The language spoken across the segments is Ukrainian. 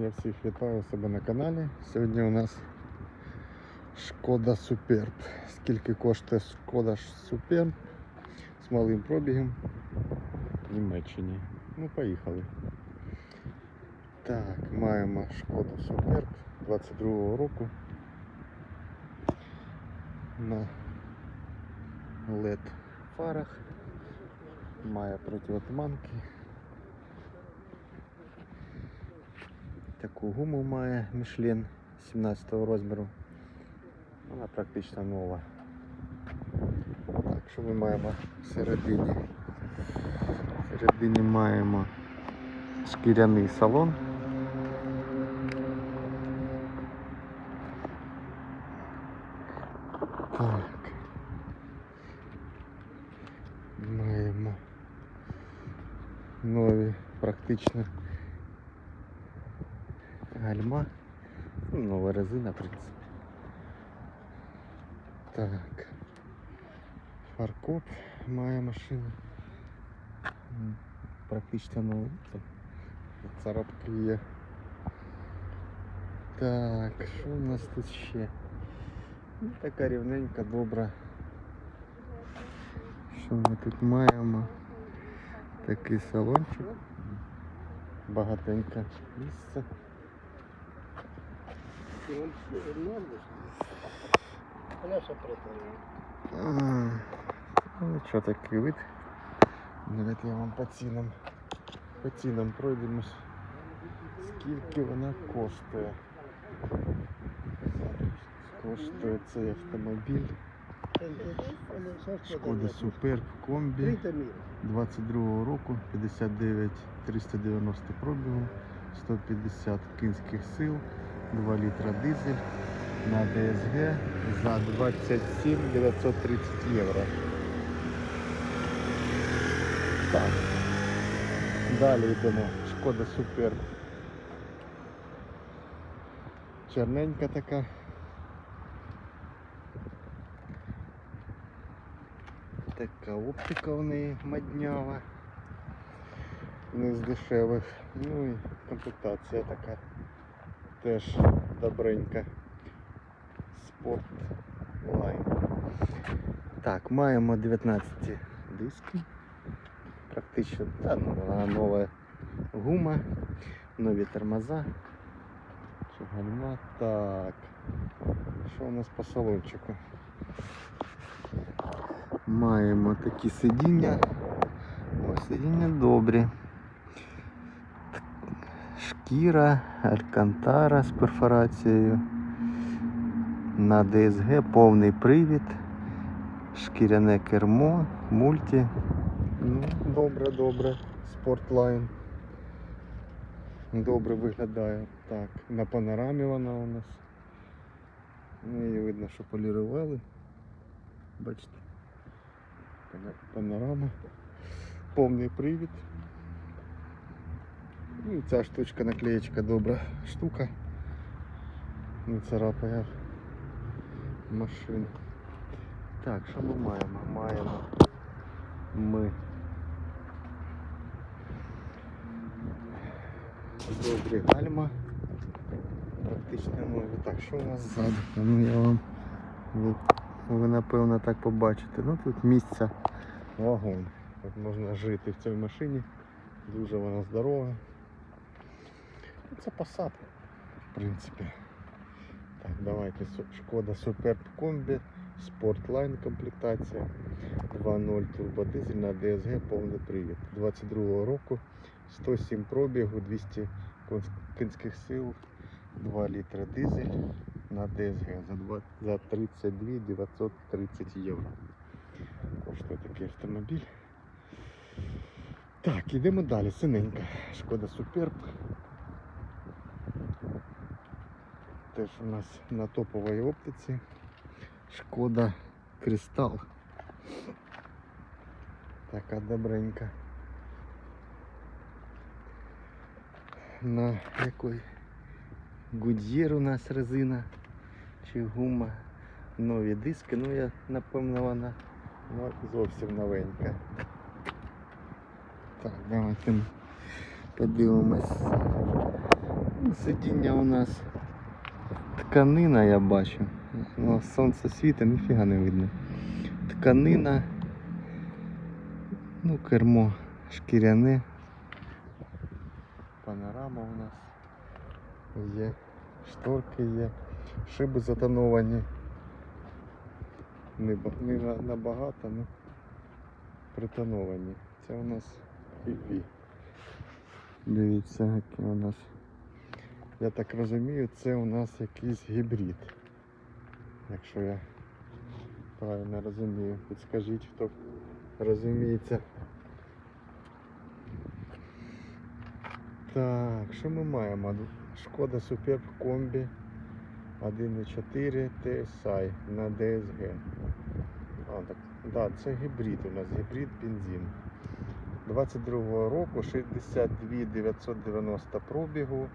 Я всіх вітаю себе на каналі. Сьогодні у нас Шкода Суперб. Скільки коштує Шкода Суперб з малим пробігом в Німеччині. Ну, поїхали. Так, маємо Шкоду Суперб 22-го року. На LED фарах. Має противотуманки. Таку гуму має Michelin 17 розміру. Вона практично нова. Так, що ми маємо всередині? Всередині маємо шкіряний салон. Так. Маємо нові практично гальма. Ну, нова резина, в принципі. Так. Фаркоп має машина. Практично новий. Царапки є. Так, що у нас тут ще? Ну, така рівненька, добра. Що ми тут маємо? Такий салончик. Багатеньке місце. Ну що такий вид. Давайте я вам по цінам. По цінам пройдемось. Скільки вона коштує? Коштує цей автомобіль. Шкода Суперб комбі 22 року, 59 390 пробігу, 150 кінських сил, 2 літра дизель на ДСГ за 27 930 євро. Так. Далі йдемо. Шкода Суперб. Чорненька така. Така оптика в неї моднява. Не з дешевих. Ну і комплектація така теж добренька. Спорт лайн. Так, маємо 19 диски. Практично та, ну, нова гума, нові тормоза. Гальма? Так. Що у нас по салончику? Маємо такі сидіння. О, сидіння добрі. Шкіра, алькантара з перфорацією. На ДСГ повний привід. Шкіряне кермо, мульті. Ну, добре, добре. Спортлайн. Добре виглядає. Так, на панорамі вона у нас. Ну, її видно, що полірували. Бачите. Панорама. Повний привід. Ну, і ця штучка наклеєчка добра штука. Не царапає машину. Так, що ми маємо? Маємо ми добрі гальма. Практично нові. Так, що у нас ззаду? Ну я вам ви, ви напевно так побачите. Ну тут місця вагон. Тут можна жити в цій машині. Дуже вона здорова. Ну, Це Passat, в принципі. Так, давайте Шкода Superb Combi, Sportline комплектація, 2.0 турбодизель на DSG повний привід. 22 року, 107 пробігу, 200 кінсь- кінських сил, 2 літра дизель на DSG за, 2, за 32 930 євро. Коштує такий автомобіль. Так, ідемо далі. Синенька. Шкода Суперб. Теж у нас на топовій оптиці. Шкода Кристал. Така добренька. На якої Гудьєр у нас резина чи гума. Нові диски, ну я напевно вона ну, зовсім новенька. Так, давайте подивимось Сидіння у нас тканина, я бачу. Ну, сонце світить, ніфіга не видно. Тканина. Ну, кермо шкіряне. Панорама у нас є. Шторки є. Шиби затоновані. Не, набагато, ну притоновані. Це у нас піпі. Дивіться, який у нас. Я так розумію, це у нас якийсь гібрид. Якщо я правильно розумію, підскажіть, хто розуміється. Так, що ми маємо? Шкода Superb Комбі 1.4 TSI на DSG. А, так, да, це гібрид у нас, гібрид бензин. 22-го року 62 990 пробігу,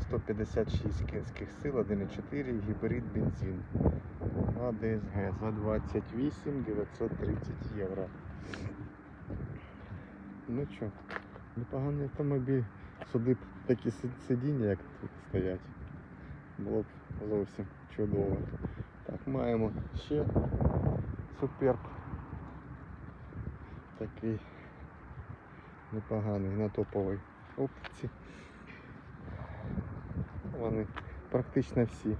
156 кінських сил, 1.4 гібрид бензин. На ДСГ за 28 930 євро. Ну що, непоганий автомобіль. Сюди б такі сидіння, як тут стоять. Було б зовсім чудово. Так, маємо ще суперб. Такий непоганий на топовій оптиці. Вони практично всі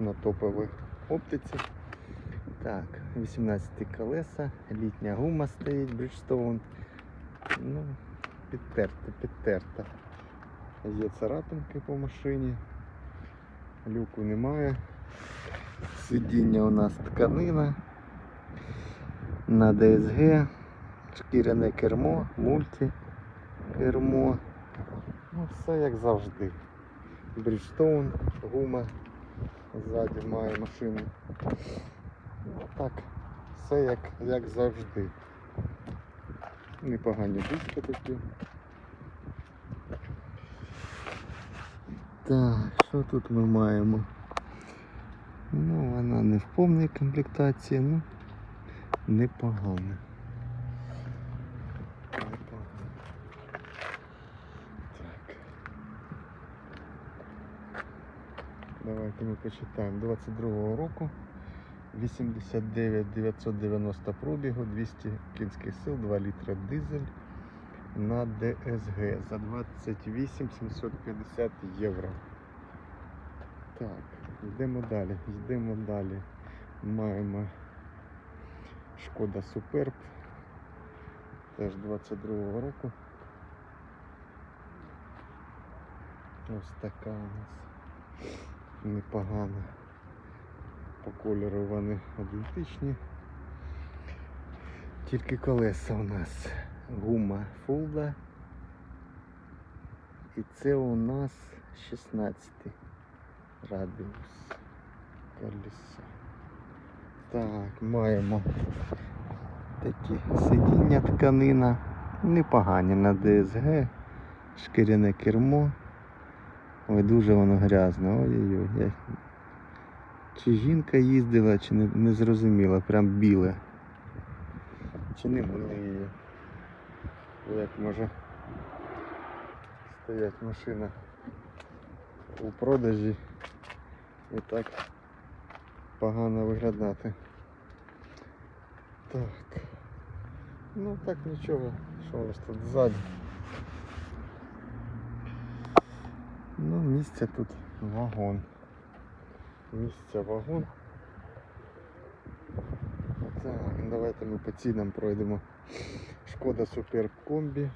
на топовій оптиці. Так, 18 колеса, літня гума стоїть, Bridgestone. Ну, підтерта, підтерта. Є царапинки по машині. Люку немає. Сидіння у нас тканина. На ДСГ. Шкіряне кермо, мульті кермо. Ну, все як завжди. Бріджстоун, гума ззаді має машину. Ну, так, все як, як завжди. Непогані диски такі. Так, що тут ми маємо? Ну, вона не в повній комплектації, ну. Непогана. Так. Давайте ми почитаємо. 22-го року. 89 990 пробігу, 200 кінських сил, 2 літра дизель на ДСГ за 28 750 євро. Так, йдемо далі, йдемо далі. Маємо Шкода Суперб. Теж 22-го року. Ось така у нас непогана. По кольору вони ідентичні. Тільки колеса у нас гума Фулда. І це у нас 16 радіус колеса. Так, маємо такі сидіння тканина. Непогані на ДСГ, шкіряне кермо. Ой, дуже воно грязне. Ой-ой-ой. Я... Чи жінка їздила, чи не, не зрозуміла, прям біле. Чи не мили Бо Як може стоять машина у продажі і так погано виглядати. Так. Ну так нічого. Що у нас тут ззаді? Ну, місця тут вагон. Місця вагон. Так, давайте ми по цінам пройдемо. Шкода Суперб Комбі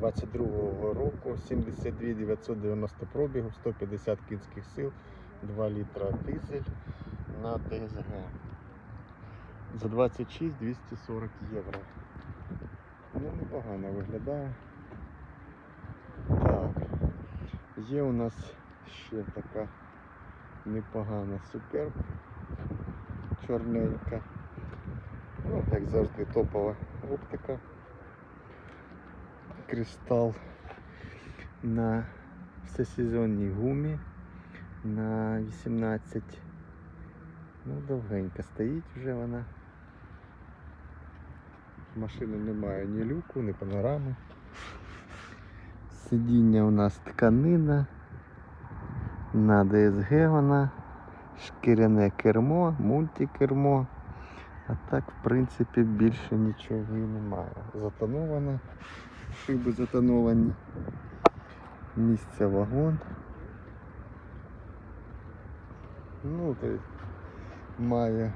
22-го року, 72 990 пробігу, 150 кінських сил, 2 літра дизель на ДСГ. За 26 240 євро. Ну, непогано виглядає. Так. Є у нас ще така непогана суперб. Чорненька. Ну, як завжди, топова оптика. Кристал на всесезонній гумі на 18. Ну, довгенько стоїть вже вона. Машини немає ні люку, ні панорами. Сидіння у нас тканина. На ДСГ вона. Шкіряне кермо, мультикермо. А так, в принципі, більше нічого і немає. Затонована. Шиби затоновані. Місце вагон. Ну, то має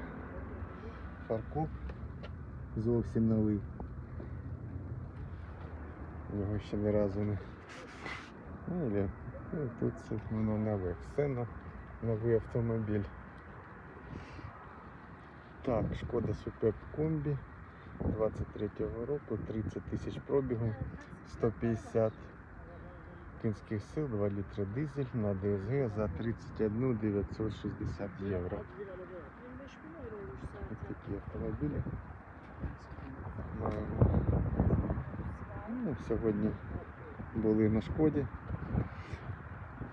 фаркоп зовсім новий. Його ще ні разу не. Ну, ну, тут воно нове. Все на новий автомобіль. Так, шкода Superb комбі 23-го року, 30 тисяч пробігу, 150 кінських сил, 2 літри дизель на ДСГ за 31 960 євро. Ось такі автомобілі. Ну, сьогодні були на шкоді.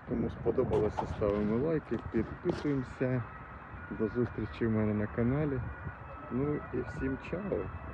Кому сподобалося, ставимо лайки, підписуємося. До зустрічі в мене на каналі. Ну і всім чао!